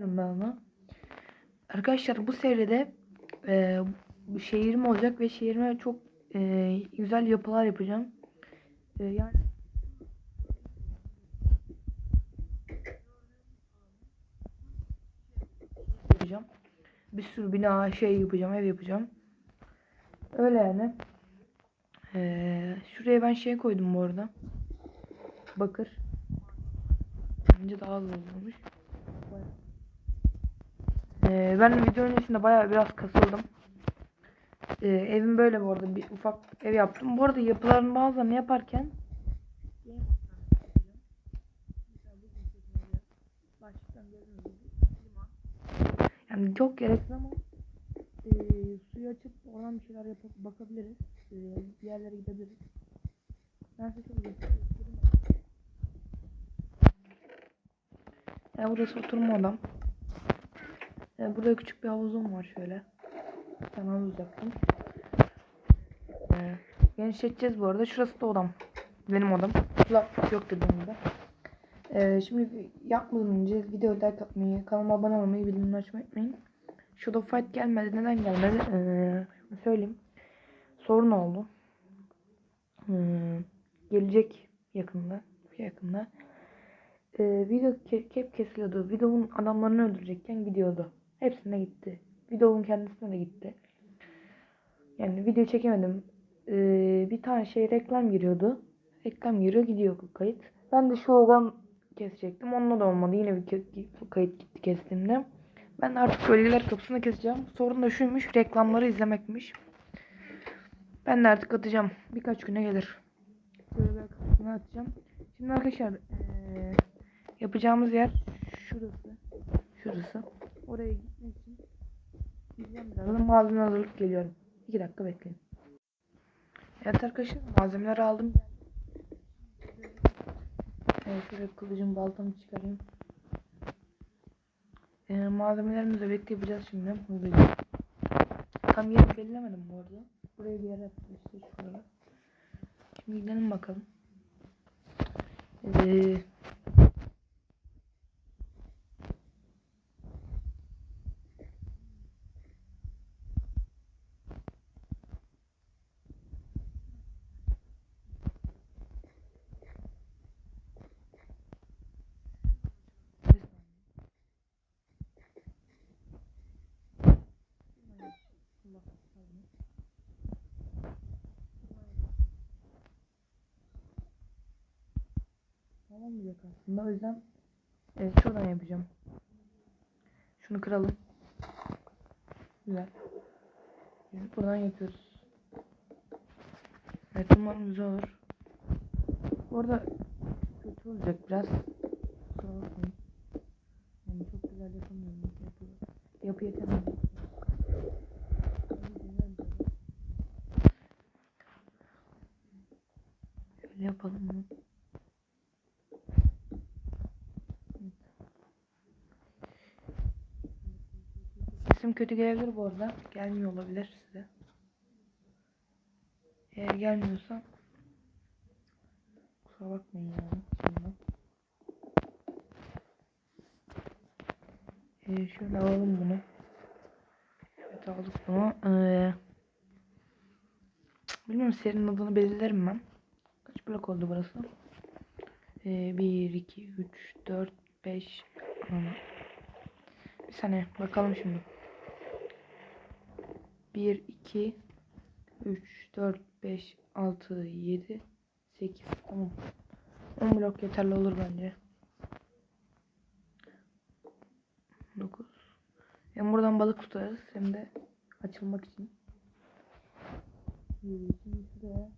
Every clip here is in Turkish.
ben onu. Arkadaşlar bu seride e, şehrim olacak ve şehrime çok e, güzel yapılar yapacağım. E, yani yapacağım. Bir sürü bina şey yapacağım, ev yapacağım. Öyle yani. E, şuraya ben şey koydum bu arada. Bakır. Bence daha az olmuş. Ee, ben videonun içinde bayağı biraz kasıldım. Ee, evim böyle bu arada bir ufak ev yaptım. Bu arada yapıların bazılarını yaparken yani çok gereksiz ama e, suyu açıp oradan bir şeyler yapıp bakabiliriz. E, bir yerlere gidebiliriz. Ben size şöyle göstereyim. Yani burası oturma odam. Ee, burada küçük bir havuzum var şöyle. Tane havuz yaptım. Ee, genişleteceğiz bu arada. Şurası da odam. Benim odam. Kulaklık yok dediğim gibi. Ee, şimdi yapmadan önce video like atmayı, kanalıma abone olmayı, bildirimleri açmayı unutmayın. Shadow Fight gelmedi. Neden gelmedi? Ee, söyleyeyim. Sorun oldu. Hmm, gelecek yakında. Yakında. Ee, video hep kesiliyordu. Videonun adamlarını öldürecekken gidiyordu. Hepsine gitti. Videonun kendisine de gitti. Yani video çekemedim. Ee, bir tane şey reklam giriyordu. Reklam giriyor gidiyor bu kayıt. Ben de şu olan kesecektim. Onunla da olmadı. Yine bir kayıt gitti kestiğimde. Ben artık bölgeler kapısını keseceğim. Sorun da şuymuş. Reklamları izlemekmiş. Ben de artık atacağım. Birkaç güne gelir. Bölgeler kapısını atacağım. Şimdi arkadaşlar ee, yapacağımız yer şurası. Şurası. Oraya gitmek için gideceğim birazdan. Malzeme hazırlık geliyorum. 2 dakika bekleyin. Evet arkadaşlar malzemeleri aldım. Evet şöyle kılıcım baltamı çıkarayım. Ee, malzemelerimizi yapacağız şimdi. Hızlıca. Tam yeri belirlemedim bu arada. Buraya bir yer yaptım işte şurada. Şimdi gidelim bakalım. Ee, Olmayacak aslında. O yüzden evet, şuradan yapacağım. Şunu kıralım. Güzel. Evet, buradan yapıyoruz. Evet umarım güzel olur. Bu arada kötü olacak biraz. Kusura bakmayın. Yani çok güzel yapamıyorum. Yapı, yapı yetemedim. Şöyle yapalım bunu. Sesim kötü gelebilir bu arada. Gelmiyor olabilir size. Eğer gelmiyorsa kusura bakmayın yani şimdi. Ee, şöyle alalım bunu. Evet aldık bunu. Ee, bilmiyorum serinin adını belirlerim ben. Kaç blok oldu burası? Ee, 1, 2, 3, 4, 5. Bir saniye bakalım şimdi. 1, 2, 3, 4, 5, 6, 7, 8, 10. 10 blok yeterli olur bence. 9. Hem buradan balık tutarız hem de açılmak için. Şimdi şuraya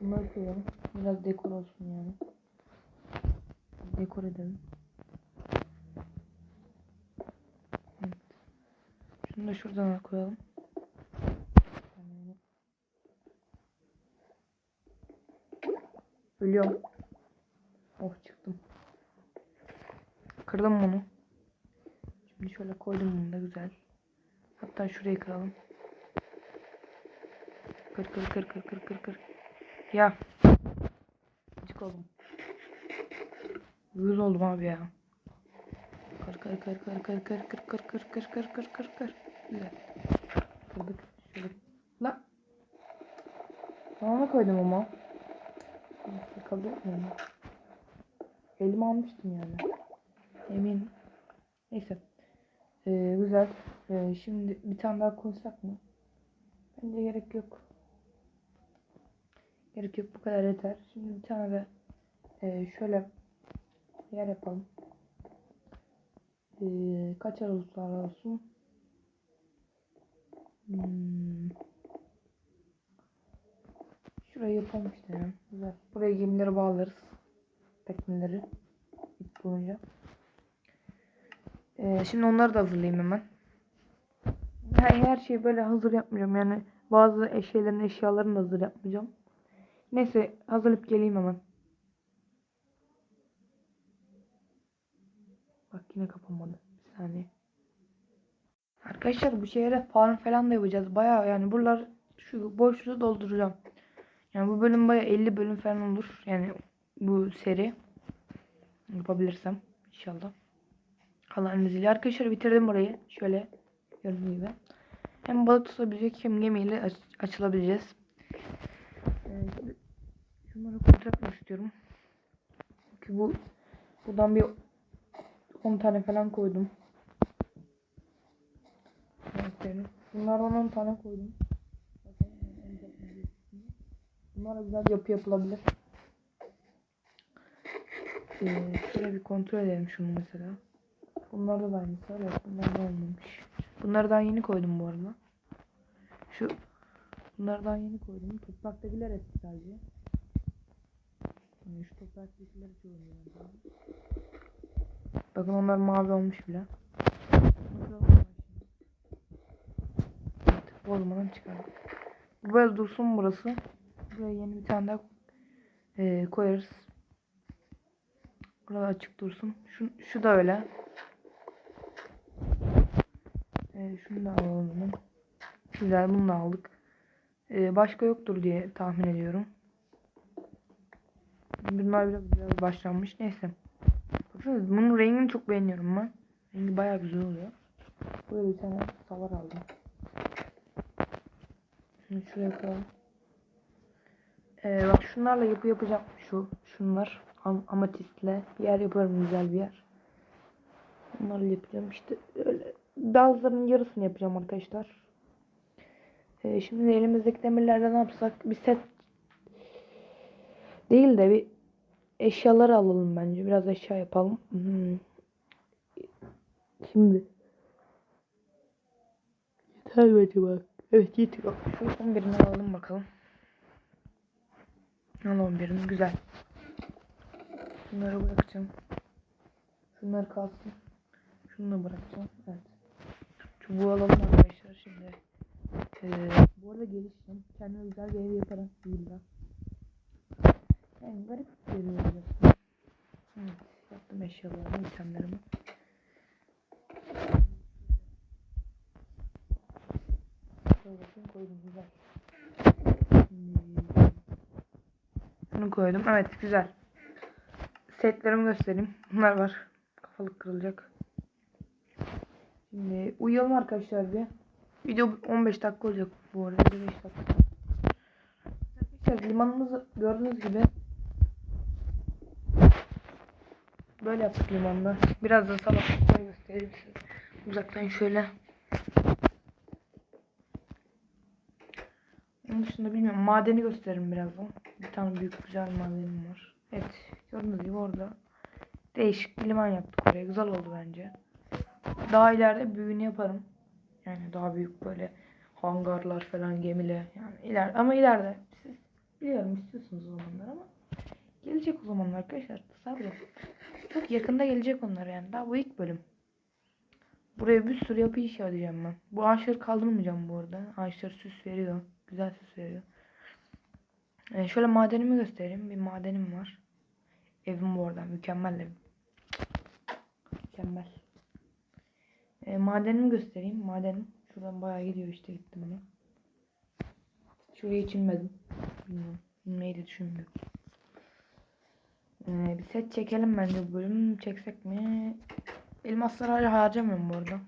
bunları koyalım. Biraz dekor olsun yani. Dekor edelim. Evet. Şunu da şuradan koyalım. Ölüyorum. Oh çıktım. Kırdım bunu. Şimdi şöyle koydum bunu da güzel. Hatta şurayı kıralım. Kır kır kır kır kır kır kır. Ya. Çık oldum. Yüz oldum abi ya. Kır kır kır kır kır kır kır kır kır kır kır kır kır. Kırdık. Şöyle. Lan. Tamam koydum ama. Etmiyorum. Elime almıştım yani. Eminim. Neyse. Ee, güzel. Ee, şimdi bir tane daha koysak mı? Bence gerek yok. Gerek yok bu kadar yeter. Şimdi bir tane de e, şöyle yer yapalım. Ee, kaç aralıklar olsun? Hmm. Şurayı yapalım işte. Güzel. Buraya gemileri bağlarız. Tekneleri. İp boyunca. Ee, şimdi onları da hazırlayayım hemen. Her, her şeyi böyle hazır yapmayacağım. Yani bazı eşyaların eşyalarını da hazır yapmayacağım. Neyse hazırlayıp geleyim hemen. Bak yine kapanmadı. Bir saniye. Arkadaşlar bu şehre farm falan da yapacağız. Baya yani buralar şu boşluğu dolduracağım. Yani bu bölüm baya 50 bölüm falan olur. Yani bu seri yapabilirsem inşallah. Allah'ın izniyle. Arkadaşlar bitirdim burayı. Şöyle gördüğünüz gibi. Hem balık tutabilecek hem gemiyle aç açılabileceğiz. Ee, şunları etmek istiyorum. Çünkü bu buradan bir 10 tane falan koydum. Evet, Bunlardan 10 tane koydum. Bunlara güzel yapı yapılabilir. Ee, şöyle bir kontrol edelim şunu mesela. Bunlarda da aynısı var. Evet, bunlarda olmamış. Bunları daha yeni koydum bu arada. Şu bunlardan yeni koydum. Topraktakiler eski sadece. Yani şu topraktakiler önemli. Bakın onlar mavi olmuş bile. Evet, bozmadan çıkardık. Böyle dursun burası. Buraya yeni bir tane daha e, koyarız. Burada açık dursun. Şu, şu da öyle. E, şunu da alalım. Güzel bunu da aldık. E, başka yoktur diye tahmin ediyorum. Bunlar biraz, biraz başlanmış. Neyse. Baksanıza bunun rengini çok beğeniyorum ben. Rengi bayağı güzel oluyor. Böyle bir tane salar aldım. Şunu şuraya koyalım. Ee, bak şunlarla yapı yapacağım. Şu, şunlar. Am amatistle bir yer yaparım güzel bir yer. Bunları yapacağım işte öyle. Bazılarının yarısını yapacağım arkadaşlar. Ee, şimdi de elimizdeki demirlerden ne yapsak? Bir set değil de bir eşyaları alalım bence. Biraz eşya yapalım. Hmm. Şimdi yeter mi acaba? Evet yetiyor. Şu son birini alalım bakalım. Al 11'ini güzel. Şunları bırakacağım. Şunlar kalsın. Şunu da bırakacağım. Evet. Çubuğu alalım arkadaşlar şimdi. Ee, bu arada gelişeceğim. Kendime güzel bir ev yaparım. Değiller. Yani garip görüyor burası. Evet. Yaptım eşyalarımı, itemlerimi. Şöyle koydum güzel. Şunu koydum. Evet güzel. Setlerimi göstereyim. Bunlar var. Kafalık kırılacak. Şimdi uyuyalım arkadaşlar bir. Video 15 dakika olacak bu arada. 5 dakika. Arkadaşlar limanımızı gördüğünüz gibi böyle yaptık limanda. Biraz da sabah göstereyim size. Uzaktan şöyle. Onun dışında bilmiyorum. Madeni gösteririm birazdan. Bir tane büyük güzel madenim var. Evet. Gördüğünüz gibi orada değişik bir liman yaptık oraya. Güzel oldu bence. Daha ileride büyüğünü yaparım. Yani daha büyük böyle hangarlar falan gemiler. Yani iler ama ileride siz biliyorum istiyorsunuz o zamanlar ama gelecek o zamanlar arkadaşlar. Sabredin. Çok yakında gelecek onlar yani. Daha bu ilk bölüm. Buraya bir sürü yapı inşa edeceğim ben. Bu ağaçları kaldırmayacağım bu arada. Ağaçlar süs veriyor. Güzel süs veriyor. Ee, şöyle madenimi göstereyim. Bir madenim var. Evim bu arada. Mükemmel evim. Mükemmel. E, madenimi göstereyim. Madenim. Şuradan bayağı gidiyor işte gittim ona. Şuraya hiç inmedim. Bilmiyorum. De düşünmüyorum. E, bir set çekelim bence bu bölüm. Çeksek mi? Elmasları hala harcamıyorum bu arada.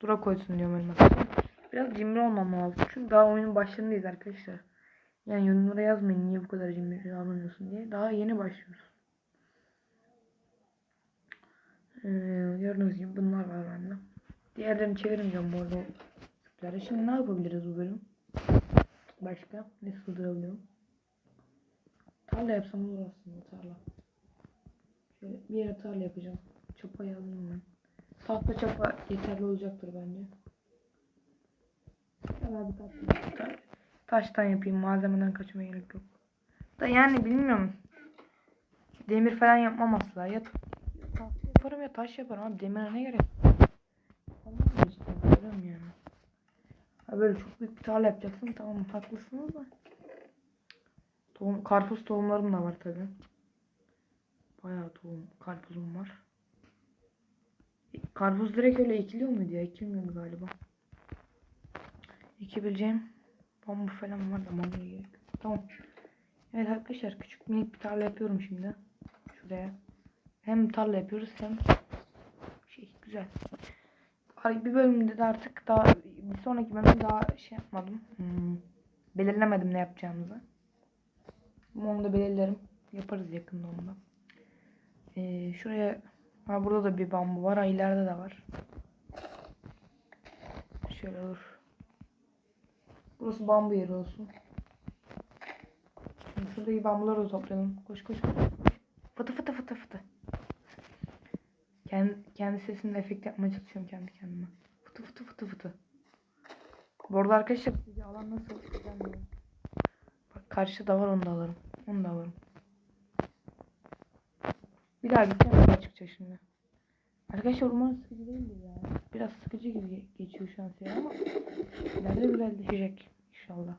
Dura koysun diyorum elmasları. Biraz cimri olmam lazım. Çünkü daha oyunun başlarındayız arkadaşlar. Yani yorumlara yazmayın niye bu kadar cimri davranıyorsun diye. Daha yeni başlıyoruz. Ee, gördüğünüz gibi bunlar var bende. Diğerlerini çevirmeyeceğim bu arada. Şimdi ne yapabiliriz bu bölüm? Başka? Ne sığdırabilirim? Tarla yapsam olur aslında tarla. Şöyle bir yere tarla yapacağım. Çapayı alayım ben. Tahta çapa yeterli olacaktır bence. Taştan yapayım. Malzemeden kaçmaya gerek yok. Da yani bilmiyorum. Demir falan yapmam asla. Ya tahta yaparım ya taş yaparım abi. Demire ne gerek? Anlamadım işte. Görüyorum yani. Ha böyle çok büyük bir tarla yapacaksın. Tamam haklısınız da. Tohum, karpuz tohumlarım da var tabi. Bayağı tohum, karpuzum var. E, Karpuz direkt öyle ekiliyor muydu ya? Ekilmiyordu galiba. Ekebileceğim bambu falan var da bambuya gerek. Tamam. Evet arkadaşlar küçük minik bir tarla yapıyorum şimdi. Şuraya. Hem tarla yapıyoruz hem şey güzel. Bir bölümde de artık daha bir sonraki bölümde daha şey yapmadım. Hmm, belirlemedim ne yapacağımızı. Onu da belirlerim. Yaparız yakında onu da. Ee, şuraya ha burada da bir bambu var. Ha ileride de var. Şöyle dur. Burası bambu yeri olsun. Şimdi şuradaki bambuları da toplayalım. Koş koş. Fıtı fıtı fıtı fıtı. Kendi, kendi sesimle efekt yapmaya çalışıyorum kendi kendime. Fıtı fıtı fıtı fıtı. Bu arada arkadaşlar sizce alan nasıl? Mi? Bak karşıda var onu da alırım. Onu da alırım. Bir daha bir daha çıkacak şimdi. Arkadaşlar umarım sıkıcı değildir ya. Biraz sıkıcı gibi ge- geçiyor şu an seyir ama ileride güzelleşecek inşallah.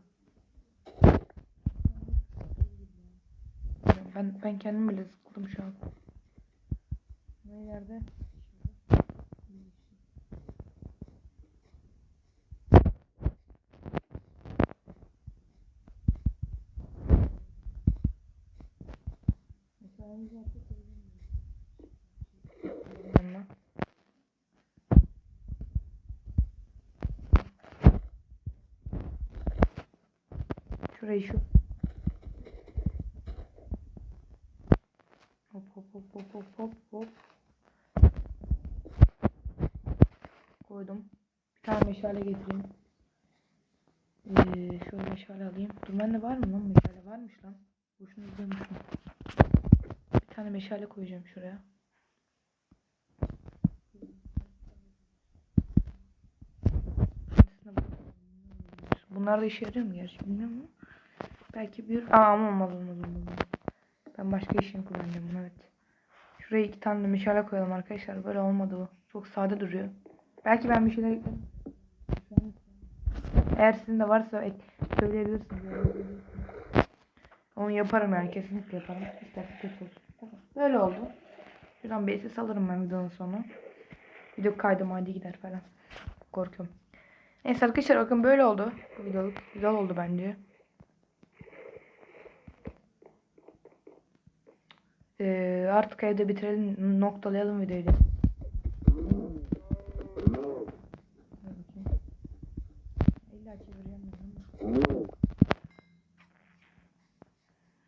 Ben ben kendim bile sıkıldım şu an. Ne ileride? Mesela en güzel şey Yanına. Şurayı şu. Hop hop hop hop hop hop hop. Koydum. Bir tane meşale getireyim. Ee, şöyle meşale alayım. Dur bende var mı lan meşale? Varmış lan. Boşuna izlemişim. Bir tane meşale koyacağım şuraya. Bunlar da işe yarıyor mu gerçi bilmiyorum. Belki bir... Aa ama olmaz olmaz olmaz. Ben başka işin kullanacağım evet. Şuraya iki tane de meşale koyalım arkadaşlar. Böyle olmadı bu. Çok sade duruyor. Belki ben bir şeyler. Eğer sizin de varsa ek söyleyebilirsiniz. Onu yaparım yani kesinlikle yaparım. İsterse kötü olsun. Tamam. Böyle oldu. Şuradan bir ses alırım ben videonun sonu. Video kaydım hadi gider falan. Korkuyorum. Neyse arkadaşlar bakın böyle oldu. Bu videoluk. Güzel oldu bence. Ee, artık evde bitirelim. Noktalayalım videoyu.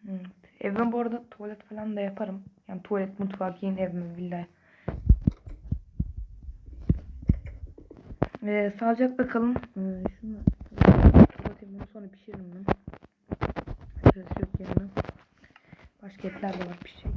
Evet. Evime bu arada tuvalet falan da yaparım. Yani tuvalet, mutfak, yeni evime, villa. Ee, sağlıcakla kalın. Ee, şunu kapatayım bunu sonra pişiririm ben. Sırası yok yanına. Başka etler de var pişecek.